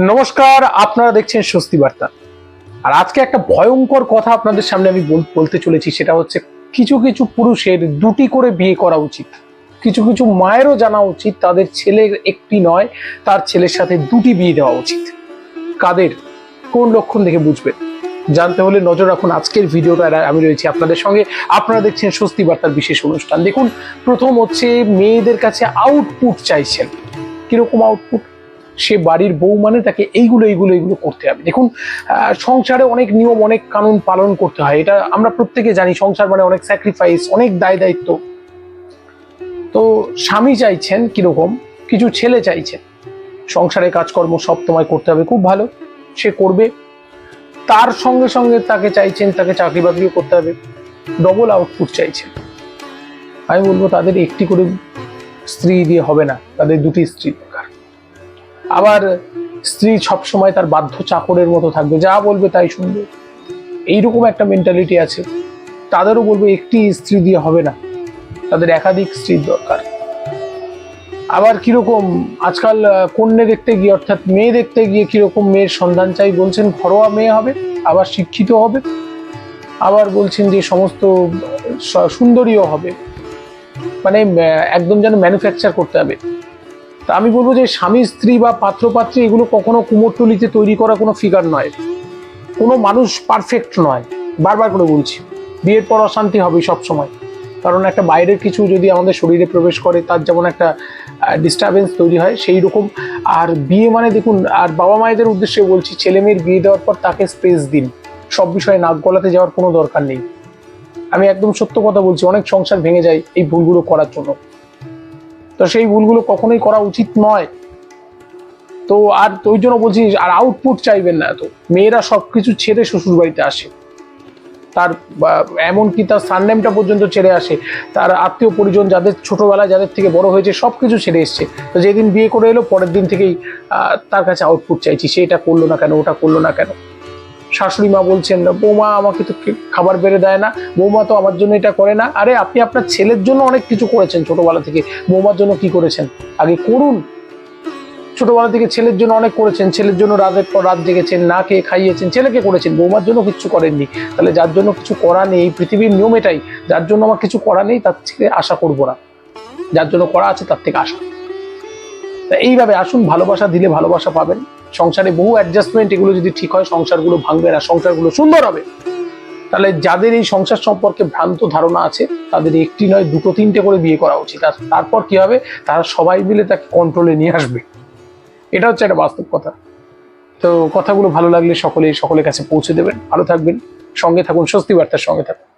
নমস্কার, আপনারা দেখছেন স্বস্তি বার্তা। আর আজকে একটা ভয়ঙ্কর কথা আপনাদের সামনে আমি বল- বলতে চলেছি, সেটা হচ্ছে কিছু কিছু পুরুষের দুটি করে বিয়ে করা উচিত। কিছু কিছু মায়েরও জানা উচিত, তাদের ছেলের একটি নয়, তার ছেলের সাথে দুটি বিয়ে দেওয়া উচিত। কাদের? কোন লক্ষণ দেখে বুঝবেন? জানতে হলে নজর রাখুন, আজকের ভিডিওটা আমি রয়েছি আপনাদের সঙ্গে। আপনারা দেখছেন স্বস্তি বার্তার বিশেষ অনুষ্ঠান। দেখুন, প্রথম হচ্ছে মেয়েদের কাছে আউটপুট চাইছেন। কীরকম আউটপুট সে বাড়ির বউ মানে তাকে এইগুলো এইগুলো এইগুলো করতে হবে। দেখুন সংসারে অনেক নিয়ম, অনেক কানুন পালন করতে হয়। এটা আমরা প্রত্যেকে জানি, সংসার মানে অনেক স্যাক্রিফাইস অনেক দায় দায়িত্ব। তো স্বামী চাইছেন কীরকম? কিছু ছেলে চাইছেন সংসারে কাজকর্ম সব তোমায় করতে হবে, খুব ভালো। সে করবে। তার সঙ্গে সঙ্গে তাকে চাইছেন, তাকে চাকরি বাকরিও করতে হবে। ডবল আউটপুট চাইছেন। আমি বলব, তাদের একটি করে স্ত্রী দিয়ে হবে না। তাদের দুটি স্ত্রী। আবার স্ত্রী সবসময় তার বাধ্য চাকরের মতো থাকবে, যা বলবে তাই শুনবে। এইরকম একটা মেন্টালিটি আছে। তাদেরও বলব, একটি স্ত্রী দিয়ে হবে না। তাদের একাধিক স্ত্রীর দরকার। আবার কীরকম আজকাল কন্যে দেখতে গিয়ে, অর্থাৎ মেয়ে দেখতে গিয়ে কীরকম মেয়ের সন্ধান চাই, বলছেন ঘরোয়া মেয়ে হবে, আবার শিক্ষিত হবে। আবার বলছেন যে সমস্ত সুন্দরীও হবে। মানে একদম যেন ম্যানুফ্যাকচার করতে হবে। তা আমি বলব যে স্বামী, স্ত্রী বা পাত্রপাত্রী এগুলো কখনো কুমোরটুলিতে তৈরি করা কোনো ফিগার নয়। কোনো মানুষ পারফেক্ট নয়। বারবার করে বলছি, বিয়ের পর অশান্তি হবে সব সময় কারণ একটা বাইরের কিছু যদি আমাদের শরীরে প্রবেশ করে, তার যেমন একটা ডিস্টারবেন্স তৈরি হয় সেই রকম আর বিয়ে মানে দেখুন, আর বাবা মায়েদের উদ্দেশ্যে বলছি, ছেলে মেয়ের বিয়ে দেওয়ার পর তাকে স্পেস দিন। সব বিষয়ে নাক গলাতে যাওয়ার কোনো দরকার নেই। আমি একদম সত্য কথা বলছি, অনেক সংসার ভেঙে যায় এই ভুলগুলো করার জন্য। তো সেই ভুলগুলো কখনোই করা উচিত নয়। তো আর ওই জন্য বলছি আর আউটপুট চাইবেন না তো মেয়েরা সবকিছু ছেড়ে শ্বশুর বাড়িতে আসে। তার এমনকি তার সারনেমটা পর্যন্ত ছেড়ে আসে। তার আত্মীয় পরিজন যাদের ছোটবেলায় যাদের থেকে বড় হয়েছে সব কিছু ছেড়ে এসছে। তো যেদিন বিয়ে করে এলো, পরের দিন থেকেই তার কাছে আউটপুট চাইছি। সেটা করল না কেন, ওটা করল না কেন? শাশুড়ি মা বলছেন বৌমা আমাকে তো খাবার বেড়ে দেয় না, বৌমা তো আমার জন্য এটা করে না। আরে, আপনি আপনার ছেলের জন্য অনেক কিছু করেছেন ছোটবেলা থেকে। বৌমার জন্য কি করেছেন? আগে করুন। ছোটবেলা থেকে ছেলের জন্য অনেক করেছেন, ছেলের জন্য রাতের পর রাত জেগেছেন, না খেয়ে খাইয়েছেন, ছেলেকে করেছেন। বৌমার জন্য কিচ্ছু করেননি। তাহলে যার জন্য কিছু করা নেই, এই পৃথিবীর নিয়ম এটাই। যার জন্য আমার কিছু করা নেই, তার থেকে আশা করব না। যার জন্য করা আছে, তার থেকে আশা। তা এইভাবে আসুন, ভালোবাসা দিলে ভালোবাসা পাবেন। সংসারে বহু অ্যাডজাস্টমেন্ট এগুলো যদি ঠিক হয়, সংসারগুলো ভাঙবে না, সংসারগুলো সুন্দর হবে। তাহলে যাদের এই সংসার সম্পর্কে ভ্রান্ত ধারণা আছে, তাদের একটি নয়, দুটো, তিনটে করে বিয়ে করা উচিত। আর তারপর কি হবে? তারা সবাই মিলে তাকে কন্ট্রোলে নিয়ে আসবে। এটা হচ্ছে একটা বাস্তব কথা। তো কথাগুলো ভালো লাগলে সকলে সকলের কাছে পৌঁছে দেবেন। ভালো থাকবেন। সঙ্গে থাকুন, স্বস্তি বার্তার সঙ্গে থাকুন।